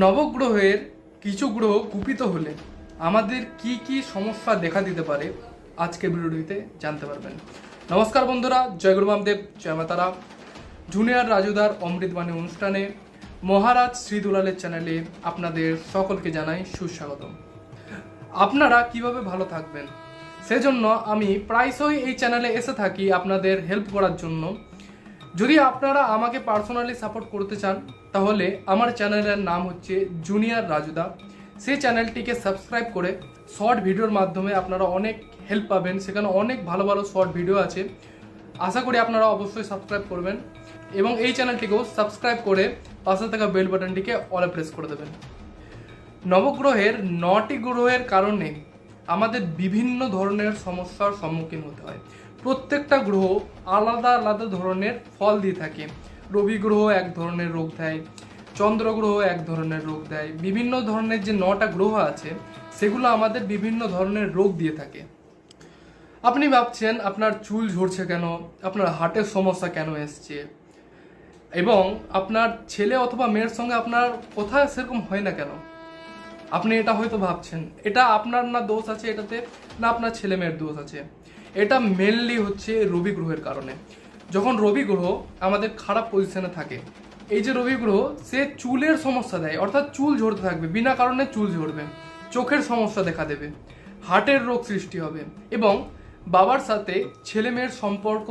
নবগ্রহের কিছু গ্রহ কুপিত হলে আমাদের কি কি সমস্যা দেখা দিতে পারে আজকে ভিডিওটিতে জানতে পারবেন। নমস্কার বন্ধুরা, জয় গুরু বামদেব জয় মাতারা জুনিয়র রাজুদার অমৃতবাণী অনুষ্ঠানে মহারাজ শ্রী দুলালের চ্যানেলে আপনাদের সকলকে জানাই সুস্বাগতম। আপনারা কীভাবে ভালো থাকবেন? সেজন্য আমি প্রায়শই এই চ্যানেলে এসে থাকি আপনাদের হেল্প করার জন্য। যদি আপনারা আমাকে পার্সোনালি সাপোর্ট করতে চান, তাহলে আমার চ্যানেলের নাম হচ্ছে জুনিয়র রাজুদা সেই চ্যানেলটিকে সাবস্ক্রাইব করে শর্ট ভিডিওর মাধ্যমে আপনারা অনেক হেল্প পাবেন। সেখানে অনেক ভালো ভালো শর্ট ভিডিও আছে। আশা করি আপনারা অবশ্যই সাবস্ক্রাইব করবেন এবং এই চ্যানেলটিকেও সাবস্ক্রাইব করে পাশে থাকা বেল বাটনটিকে অলে প্রেস করে দেবেন। নবগ্রহের নটি গ্রহের কারণে আমাদের বিভিন্ন ধরনের সমস্যার সম্মুখীন হতে হয়। প্রত্যেকটা গ্রহ আলাদা আলাদা ধরনের ফল দিয়ে থাকে। রবি গ্রহ এক ধরনের রোগ দেয়, চন্দ্র গ্রহ এক ধরনের রোগ দেয়। বিভিন্ন ধরনের যে নটা গ্রহ আছে, সেগুলো আমাদের বিভিন্ন ধরনের রোগ দিয়ে থাকে। আপনি ভাবছেন, আপনার চুল ঝরছে কেন? আপনার হার্টের সমস্যা কেন এসছে? এবং আপনার ছেলে অথবা মেয়ের সঙ্গে আপনার কোথায় সেরকম হয় না কেন? আপনি এটা হয়তো ভাবছেন, এটা আপনার না দোষ আছে এটাতে, না আপনার ছেলে মেয়ের দোষ আছে। এটা মেনলি হচ্ছে রবি গ্রহের কারণে। যখন রবি গ্রহ আমাদের খারাপ পজিশনে থাকে, এই যে রবি গ্রহ, সে চুলের সমস্যা দেয়, অর্থাৎ চুল ঝরতে থাকবে, বিনা কারণে চুল ঝরবে, চোখের সমস্যা দেখা দেবে, হার্টের রোগ সৃষ্টি হবে এবং বাবার সাথে ছেলে মেয়ের সম্পর্ক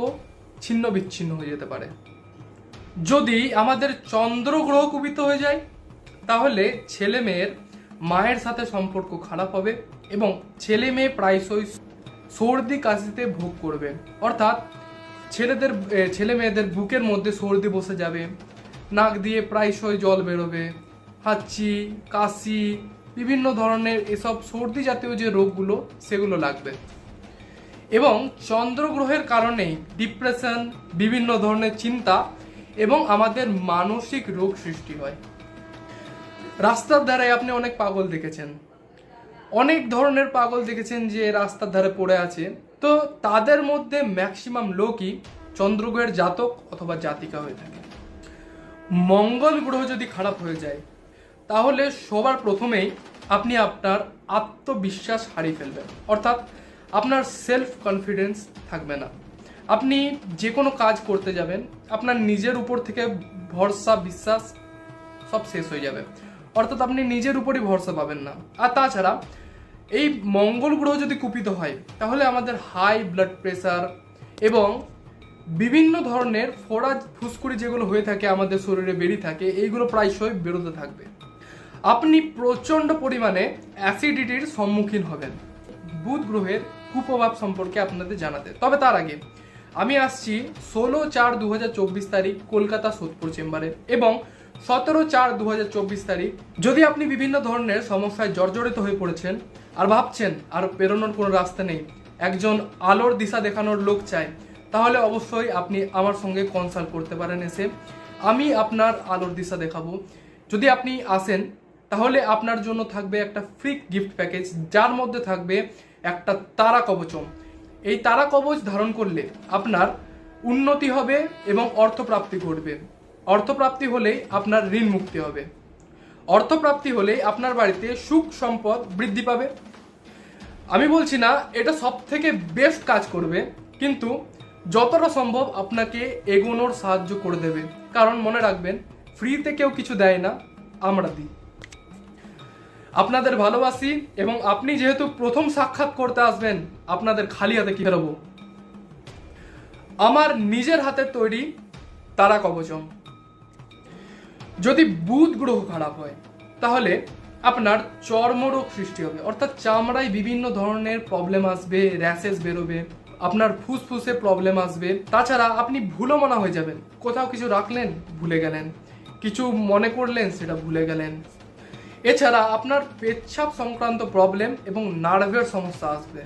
ছিন্ন বিচ্ছিন্ন হয়ে যেতে পারে। যদি আমাদের চন্দ্র গ্রহ কুপিত হয়ে যায়, তাহলে ছেলে মেয়ের মায়ের সাথে সম্পর্ক খারাপ হবে এবং ছেলে মেয়ে প্রায়শই সর্দি কাশিতে ভোগ করবে অর্থাৎ ছেলেদের ছেলে মেয়েদের বুকের মধ্যে সর্দি বসে যাবে, নাক দিয়ে প্রায়শই জল বেরোবে, হাঁচি, কাশি, বিভিন্ন ধরনের এসব সর্দি জাতীয় যে রোগগুলো, সেগুলো লাগবে। এবং চন্দ্রগ্রহের কারণেই ডিপ্রেশন, বিভিন্ন ধরনের চিন্তা এবং আমাদের মানসিক রোগ সৃষ্টি হয়। রাস্তার ধারে আপনি অনেক পাগল দেখেছেন। অনেক ধরনের পাগল দেখেছেন যে রাস্তার ধারে পড়ে আছে। তো তাদের মধ্যে ম্যাক্সিমাম লোকই চন্দ্রগ্রহের জাতক অথবা জাতিকা হয়ে থাকে। মঙ্গল গ্রহ যদি খারাপ হয়ে যায়, তাহলে সবার প্রথমেই আপনি আপনার আত্মবিশ্বাস হারিয়ে ফেলবেন। অর্থাৎ আপনার সেলফ কনফিডেন্স থাকবে না। আপনি যে কোনো কাজ করতে যাবেন, আপনার নিজের উপর থেকে ভরসা, বিশ্বাস সব শেষ হয়ে যাবে। অর্থাৎ আপনি নিজের উপরই ভরসা পাবেন না। আর তাছাড়া এই মঙ্গল গ্রহ যদি কুপিত হয়, তাহলে আমাদের হাই ব্লাড প্রেশার এবং বিভিন্ন ধরনের ফোড়া ফুসকুড়ি যেগুলো হয়ে থাকে, আমাদের শরীরে বেরিয়ে থাকে, এইগুলো প্রায়শই বেরোতে থাকবে। আপনি প্রচণ্ড পরিমাণে অ্যাসিডিটির সম্মুখীন হবেন। বুধ গ্রহের কুপ্রভাব সম্পর্কে আপনাদের জানাতে। তবে তার আগে, আমি আসছি ষোলো চার দু তারিখ কলকাতা সোদপুর চেম্বারে এবং সতেরো চার দু তারিখ। যদি আপনি বিভিন্ন ধরনের সমস্যায় জর্জরিত হয়ে পড়েছেন আর ভাবছেন আর পেরোনোর কোনো রাস্তা নেই, একজন আলোর দিশা দেখানোর লোক চাই, তাহলে অবশ্যই আপনি আমার সঙ্গে কনসাল্ট করতে পারেন এসে। আমি আপনার আলোর দিশা দেখাবো। যদি আপনি আসেন, তাহলে আপনার জন্য থাকবে একটা ফ্রি গিফট প্যাকেজ, যার মধ্যে থাকবে একটা তারা কবচম। এই তারা কবচ ধারণ করলে আপনার উন্নতি হবে এবং অর্থপ্রাপ্তি ঘটবে। অর্থপ্রাপ্তি হলেই আপনার ঋণ মুক্তি হবে। অর্থপ্রাপ্তি হলেই আপনার বাড়িতে সুখ সম্পদ বৃদ্ধি পাবে। আমি বলছি না, এটা সব থেকে বেস্ট কাজ করবে, কিন্তু যতটা সম্ভব আপনাকে এগোনোর সাহায্য করে দেবে। কারণ মনে রাখবেন ফ্রিতে কেউ কিছু দেয় না, আমরা দিই। আপনাদের ভালোবাসি এবং আপনি যেহেতু প্রথম সাক্ষাৎ করতে আসবেন, আপনাদের খালি হাতে কি বেরোবো আমার নিজের হাতের তৈরি তারা কবচম যদি বুধ গ্রহ খারাপ হয়, তাহলে আপনার চর্মরোগ সৃষ্টি হবে। অর্থাৎ চামড়ায় বিভিন্ন ধরনের প্রবলেম আসবে র্যাশেস বেরোবে, আপনার ফুসফুসে প্রবলেম আসবে। তাছাড়া আপনি ভুলো মনা হয়ে যাবেন। কোথাও কিছু রাখলেন, ভুলে গেলেন। কিছু মনে করলেন, সেটা ভুলে গেলেন। এছাড়া আপনার পেচ্ছাপ সংক্রান্ত প্রবলেম এবং নার্ভের সমস্যা আসবে।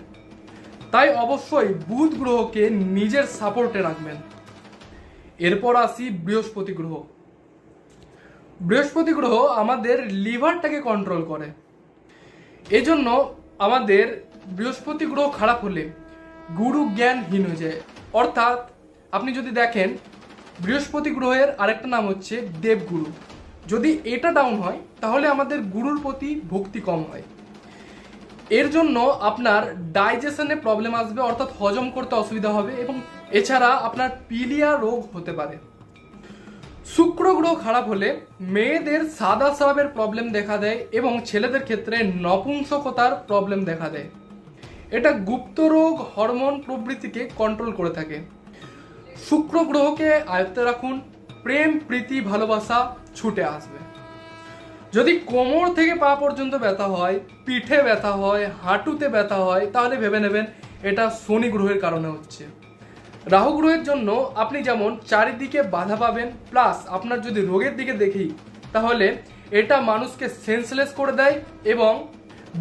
তাই অবশ্যই বুধ গ্রহকে নিজের সাপোর্টে রাখবেন। এরপর আসি বৃহস্পতি গ্রহ। বৃহস্পতি গ্রহ আমাদের লিভারটাকে কন্ট্রোল করে। এজন্য আমাদের বৃহস্পতি গ্রহ খারাপ হলে গুরু জ্ঞানহীন হয়ে যায়। অর্থাৎ আপনি যদি দেখেন, বৃহস্পতি গ্রহের আরেকটা নাম হচ্ছে দেবগুরু। যদি এটা ডাউন হয়, তাহলে আমাদের গুরুর প্রতি ভক্তি কম হয়। এর জন্য আপনার ডাইজেশনে প্রবলেম আসবে, অর্থাৎ হজম করতে অসুবিধা হবে এবং এছাড়া আপনার পিলিয়া রোগ হতে পারে। শুক্র গ্রহ খারাপ হলে মেয়েদের সাদা স্রাবের প্রবলেম দেখা দেয় এবং ছেলেদের ক্ষেত্রে নপুংসকতার প্রবলেম দেখা দেয়। এটা গুপ্ত রোগ হরমোন প্রভৃতিকে কন্ট্রোল করে থাকে। শুক্র গ্রহকে আয়ত্তে রাখুন, প্রেম, প্রীতি, ভালোবাসা ছুটে আসবে। যদি কোমর থেকে পা পর্যন্ত ব্যথা হয়, পিঠে ব্যথা হয়, হাঁটুতে ব্যথা হয়, তাহলে ভেবে নেবেন এটা শনি গ্রহের কারণে হচ্ছে। রাহু গ্রহের জন্য আপনি যেমন চারিদিকে বাধা পাবেন প্লাস আপনার যদি রোগের দিকে দেখি, তাহলে এটা মানুষকে সেন্সলেস করে দেয় এবং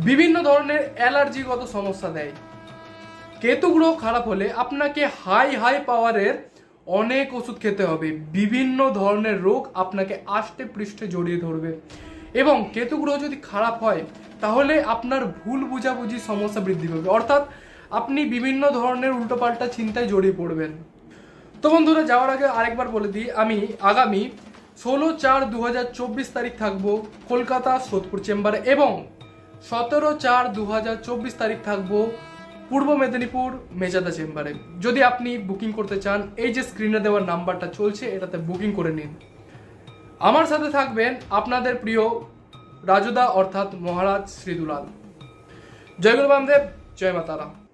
বিভিন্ন ধরনের অ্যালার্জিগত সমস্যা দেয়। কেতু গ্রহ খারাপ হলে আপনাকে হাই হাই পাওয়ারের অনেক ওষুধ খেতে হবে। বিভিন্ন ধরনের রোগ আপনাকে আষ্টে পৃষ্ঠে জড়িয়ে ধরবে। এবং কেতু গ্রহ যদি খারাপ হয়, তাহলে আপনার ভুল বুঝাবুঝি সমস্যা বৃদ্ধি পাবে। অর্থাৎ আপনি বিভিন্ন ধরনের উল্টোপাল্টা চিন্তায় জড়িয়ে পড়বেন। তো বন্ধুরা, যাওয়ার আগে আরেকবার বলে দিই, আমি আগামী ষোলো চার দু তারিখ থাকব কলকাতা সোদপুর চেম্বারে এবং সতেরো চার দু তারিখ থাকব পূর্ব মেদিনীপুর মেজাদা চেম্বারে। যদি আপনি বুকিং করতে চান, এই যে স্ক্রিনে দেওয়ার নাম্বারটা চলছে, এটাতে বুকিং করে নিন। আমার সাথে থাকবেন আপনাদের প্রিয় রাজুদা অর্থাৎ মহারাজ শ্রীদুলাল। জয় গুরু বামদেব, জয় মাতারা।